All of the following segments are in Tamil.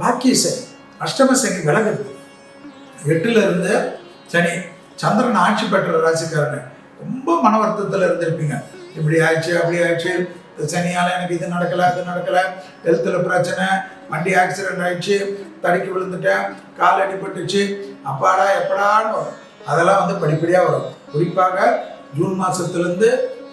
பாக்கிய சனி அஷ்டம சனி விலகுது எட்டுல இருந்து சனி சந்திரன் ஆட்சி பெற்ற ராசிக்காரன். ரொம்ப மன வருத்தத்தில் இருந்திருப்பீங்க. இப்படி ஆயிடுச்சு அப்படி ஆயிடுச்சு. இந்த சனியால் எனக்கு இது நடக்கலை அது நடக்கலை. ஹெல்த்தில் பிரச்சனை வண்டி ஆக்சிடென்ட் ஆயிடுச்சு. தடுக்கி விழுந்துட்டேன் கால் அடிபட்டுச்சு. அப்பாடா எப்படான்னு அதெல்லாம் வந்து படிப்படியாக வரும். குறிப்பாக ஜூன் மாதத்துலேருந்து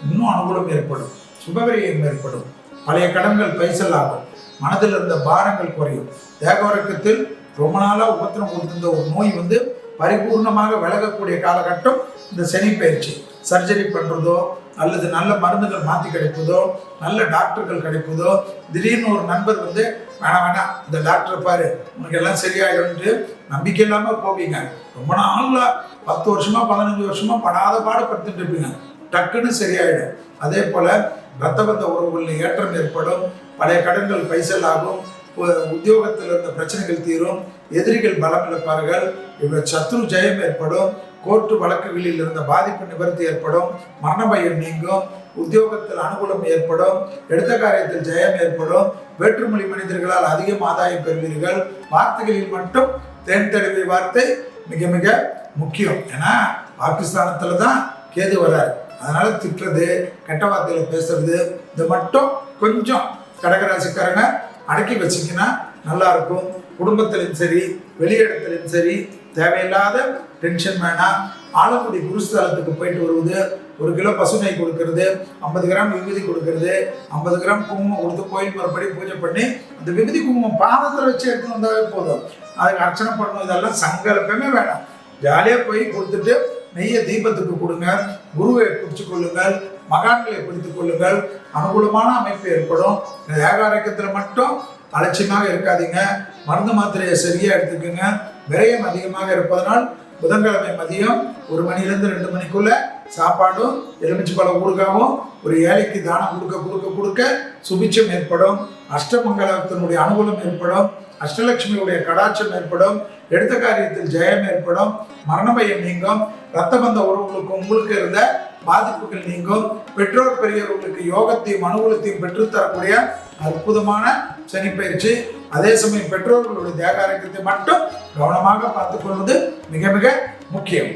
இன்னும் அனுகூலம் ஏற்படும். சுபவிரியம் ஏற்படும். பழைய கடன்கள் பைசல் ஆகும். மனதில் இருந்த பாரங்கள் குறையும். தேகவரக்கத்தில் ரொம்ப நாளாக உபத்திரம் கொடுத்திருந்த ஒரு நோய் வந்து பரிபூர்ணமாக விலகக்கூடிய காலகட்டம் இந்த சனி பயிற்சி. சர்ஜரி பண்ணுறதோ அல்லது நல்ல மருந்துகள் மாற்றி கிடைப்பதோ நல்ல டாக்டர்கள் கிடைப்பதோ திடீர்னு ஒரு நண்பர் வந்து வேணாம் வேணாம் இந்த டாக்டரை பாரு உனக்கு எல்லாம் சரியாயிடும்ட்டு நம்பிக்கை இல்லாமல் போவீங்க. ரொம்ப நாளில் பத்து வருஷமா பதினஞ்சு வருஷமா படாத பாடுபடுத்திட்டு இருப்பீங்க. டக்குன்னு சரியாயிடும். அதே போல் ரத்த பந்த உறவுகளில் ஏற்றம் ஏற்படும். பழைய கடன்கள் பைசல் ஆகும். உ- உத்தியோகத்தில் இருந்த பிரச்சனைகள் தீரும். எதிரிகள் பலம் இழப்பார்கள். இவர் சத்ரு ஜெயம் ஏற்படும். கோர்ட்டு வழக்குகளில் இருந்த பாதிப்பு நிவர்த்தி ஏற்படும் மரண பயம் நீங்கும் உத்தியோகத்தில் அனுகூலம் ஏற்படும் எடுத்த காரியத்தில் ஜெயம் ஏற்படும் வேற்றுமொழி மனிதர்களால் அதிகம் ஆதாயம் பெறுவீர்கள். வார்த்தைகளில் மட்டும் தேன் வார்த்தை மிக மிக முக்கியம். ஏன்னா பாகிஸ்தானத்தில் தான் கேது வராரு. அதனால திட்டுறது கெட்ட வார்த்தையில பேசுறது இது மட்டும் கொஞ்சம் கடகராசிக்காரங்க அடக்கி வச்சிங்கன்னா நல்லா இருக்கும். குடும்பத்திலும் சரி வெளியிடத்திலும் சரி தேவையில்லாத டென்ஷன் வேணாம் ஆலங்குடி குருஸ்தலத்துக்கு போயிட்டு வருவது ஒரு கிலோ பசுமை கொடுக்கறது ஐம்பது கிராம் விபூதி கொடுக்கறது ஐம்பது கிராம் குங்குமம் கொடுத்து கோயில் முறைப்படி பூஜை பண்ணி அந்த விபதி குங்குமம் பாதத்தில் வச்சு எடுத்துன்னு வந்தாவே போதும். அதுக்கு அர்ச்சனை பண்ணணும் இதெல்லாம் சங்கல்பமே வேணாம் ஜாலியாக போய் கொடுத்துட்டு நெய்ய தீபத்துக்கு கொடுங்க குருவை பிடிச்சு கொள்ளுங்கள் மகான்களை பிடித்து கொள்ளுங்கள். அனுகூலமான அமைப்பு ஏற்படும். இந்த ஏகாரக்கத்தில் மட்டும் அலட்சியமாக இருக்காதீங்க. மருந்து மாத்திரையை சரியாக எடுத்துக்கோங்க. விரயம் அதிகமாக இருப்பதனால் புதன்கிழமை மதியம் ஒரு மணிலேருந்து ரெண்டு மணிக்குள்ள சாப்பாடும் எலுமிச்சை பழ ஊறுகாவும் ஒரு ஏழைக்கு தானம் கொடுக்க கொடுக்க கொடுக்க சுபிச்சம் ஏற்படும். அஷ்டமங்கலத்தினுடைய அனுகூலம் ஏற்படும். அஷ்டலட்சுமியுடைய கடாட்சம் ஏற்படும். எடுத்த காரியத்தில் ஜெயம் ஏற்படும். மரணபயம் நீங்கும். ரத்த பந்த உறவுகளுக்கு உங்களுக்கு இருந்த பாதிப்புகள் நீங்கும். பெற்றோர் பெரியவர்களுக்கு யோகத்தையும் அனுகூலத்தையும் பெற்றுத்தரக்கூடிய அற்புதமான சனி பயிற்சி அதே சமயம் பெற்றோர்களுடைய தேகாரக்கத்தை மட்டும் கவனமாக பார்த்துக் கொள்வது மிக மிக முக்கியம்.